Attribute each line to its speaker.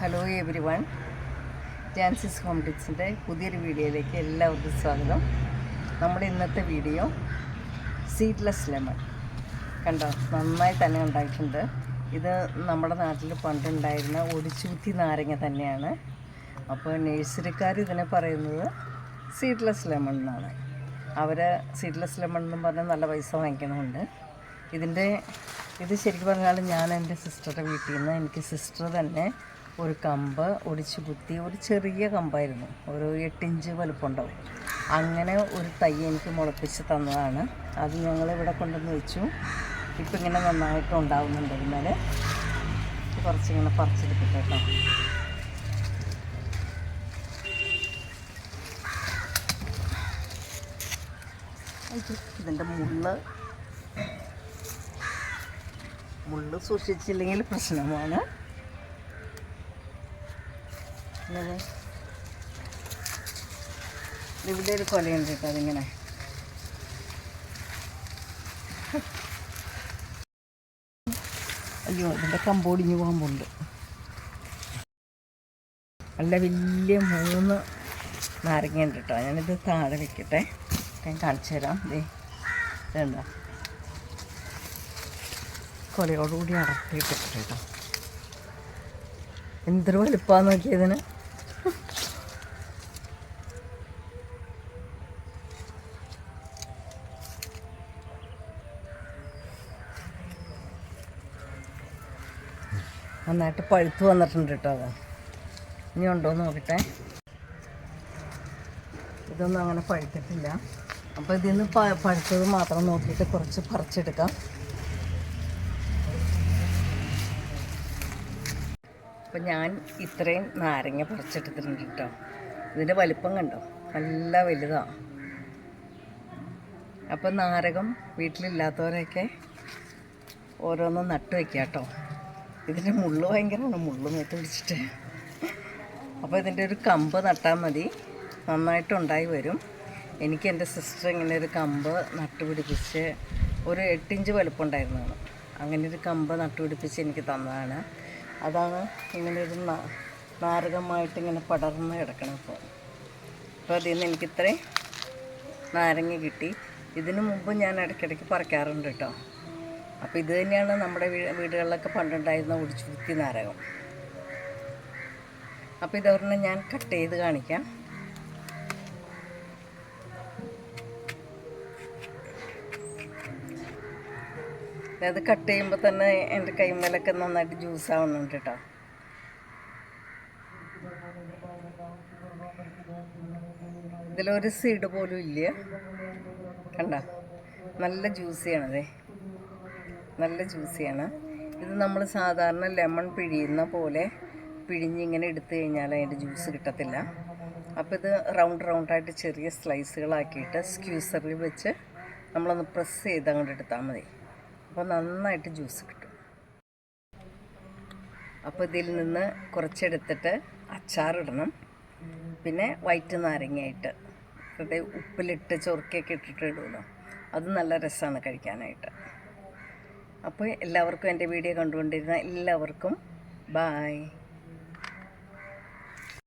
Speaker 1: Hello everyone ജാൻസിസ് home ടിക്സിന്റെ പുതിയൊരു വീഡിയോയിലേക്ക് എല്ലാവർക്കും സ്വാഗതം. നമ്മുടെ ഇന്നത്തെ വീഡിയോ സീഡ്ലെസ് ലെമൺ കണ്ടോ? നന്നായി തന്നെ ഉണ്ടായിട്ടുണ്ട്. ഇത് നമ്മുടെ നാട്ടിൽ പണ്ടുണ്ടായിരുന്ന ഒടിച്ചൂത്തി നാരങ്ങ തന്നെയാണ്. അപ്പോൾ നേഴ്സറിക്കാർ ഇതിനെ പറയുന്നത് സീഡ്ലെസ് ലെമൺ എന്നാണ്. അവർ സീഡ്ലെസ് ലെമൺ എന്ന് പറഞ്ഞാൽ നല്ല പൈസ വാങ്ങിക്കണമുണ്ട് ഇതിന്റെ ഇത് ശരിക്കും പറഞ്ഞാൽ ഞാൻ എന്റെ സിസ്റ്ററുടെ വീട്ടിൽ നിന്ന് എനിക്ക് സിസ്റ്റർ തന്നെ ഒരു കമ്പ് ഒടിച്ച് കുത്തി ഒരു ചെറിയ കമ്പായിരുന്നു. ഒരു എട്ടിഞ്ച് വലുപ്പമുണ്ടാവും അങ്ങനെ ഒരു തൈ എനിക്ക് മുളപ്പിച്ച് തന്നതാണ്. അത് ഞങ്ങൾ ഇവിടെ കൊണ്ടുവന്ന് വെച്ചു. ഇപ്പം ഇങ്ങനെ നന്നായിട്ട് ഉണ്ടാവുന്നുണ്ട് ഇന്നലെ കുറച്ചിങ്ങനെ പറിച്ചെടുക്കട്ടെ കേട്ടോ. ഇതിന്റെ മുള്ള്. മുള്ള് സൂക്ഷിച്ചില്ലെങ്കിൽ പ്രശ്നമാണ്. ഇവിടെ ഒരു കൊലയുണ്ട് കേട്ടോ അതിങ്ങനെ. അയ്യോ ഇതിന്റെ കമ്പോടിഞ്ഞു പോകുമ്പോണ്ട് നല്ല വലിയ മൂന്ന് നാരങ്ങയുണ്ട് കേട്ടോ. ഞാനിത് താഴെ വെക്കട്ടെ. ഞാൻ കാണിച്ചു തരാം. ദേ ഇതുണ്ടോ? കൊലയോടുകൂടി അടർത്തിയിട്ടിട്ട് കേട്ടോ. എന്തൊരു വലുപ്പാന്ന് നോക്കിയതിന്. നന്നായിട്ട് പഴുത്ത് വന്നിട്ടുണ്ട് കേട്ടോ അത്. ഇനി ഉണ്ടോ എന്ന് നോക്കട്ടെ. ഇതൊന്നും അങ്ങനെ പഴുത്തിട്ടില്ല. അപ്പോൾ ഇതിൽ നിന്ന് പഴുത്തത് മാത്രം നോക്കിയിട്ട് കുറച്ച് പറിച്ചെടുക്കാം. അപ്പം ഞാൻ ഇത്രയും നാരങ്ങ പറിച്ചെടുത്തിട്ടുണ്ട് കേട്ടോ ഇതിന്റെ വലിപ്പം കണ്ടോ? നല്ല വലുതാണ് അപ്പം നാരകം വീട്ടിലില്ലാത്തവരൊക്കെ ഓരോന്നും നട്ടു വയ്ക്കുക കേട്ടോ ഇതിന്റെ മുള്ള് ഭയങ്കരമാണ്. മുള്ള് മേത്ത് പിടിച്ചിട്ട്. അപ്പോൾ ഇതിന്റെ ഒരു കമ്പ് നട്ടാൽ മതി. നന്നായിട്ടുണ്ടായി വരും. എനിക്ക് എന്റെ സിസ്റ്റർ ഇങ്ങനെ ഒരു കമ്പ് നട്ടുപിടിപ്പിച്ച് ഒരു എട്ടിഞ്ച് വലുപ്പമുണ്ടായിരുന്നതാണ് അങ്ങനെ ഒരു കമ്പ് നട്ടുപിടിപ്പിച്ച് എനിക്ക് തന്നതാണ്. അതാണ് ഇങ്ങനെ ഒരു നാരകമായിട്ട് ഇങ്ങനെ പടർന്ന് കിടക്കണം ഇപ്പോൾ അപ്പോൾ അതിൽ നിന്ന് എനിക്കിത്രയും നാരങ്ങ കിട്ടി. ഇതിനു മുമ്പ് ഞാൻ ഇടയ്ക്കിടയ്ക്ക് പറിക്കാറുണ്ട് കേട്ടോ. അപ്പോൾ ഇത് തന്നെയാണ് നമ്മുടെ വീടുകളിലൊക്കെ പണ്ടുണ്ടായിരുന്ന ഒടിച്ചുരുത്തി നാരകം. അപ്പോൾ ഇതൊരെണ്ണം ഞാൻ കട്ട് ചെയ്ത് കാണിക്കാം. അത് കട്ട് ചെയ്യുമ്പോൾ തന്നെ എന്റെ കൈമേലൊക്കെ നന്നായിട്ട് ജ്യൂസ് ആവുന്നുണ്ട് കേട്ടോ. ഇതിലൊരു സീഡ് പോലും ഇല്ല. കണ്ട? നല്ല ജ്യൂസിയാണതേ. നല്ല ജ്യൂസിയാണ്. ഇത് നമ്മൾ സാധാരണ ലെമൺ പിഴിയുന്ന പോലെ പിഴിഞ്ഞിങ്ങനെ എടുത്തു കഴിഞ്ഞാൽ അതിന്റെ ജ്യൂസ് കിട്ടത്തില്ല. അപ്പോൾ ഇത് റൗണ്ട് റൗണ്ടായിട്ട് ചെറിയ സ്ലൈസുകളാക്കിയിട്ട് സ്ക്യൂസറിൽ വെച്ച് നമ്മളൊന്ന് പ്രസ് ചെയ്ത് അങ്ങോട്ട് എടുത്താൽ മതി. അപ്പോൾ നന്നായിട്ട് ജ്യൂസ് കിട്ടും. അപ്പോൾ ഇതിൽ നിന്ന് കുറച്ചെടുത്തിട്ട് അച്ചാറിടണം. പിന്നെ വൈറ്റ് നാരങ്ങയായിട്ട് അത് ഉപ്പിലിട്ട് ചൊറുക്കൊക്കെ ഇട്ടിട്ട് ഇടുമല്ലോ അത് നല്ല രസമാണ് കഴിക്കാനായിട്ട്. അപ്പോൾ എല്ലാവർക്കും എന്റെ വീഡിയോ കണ്ടുകൊണ്ടിരുന്ന എല്ലാവർക്കും ബായ്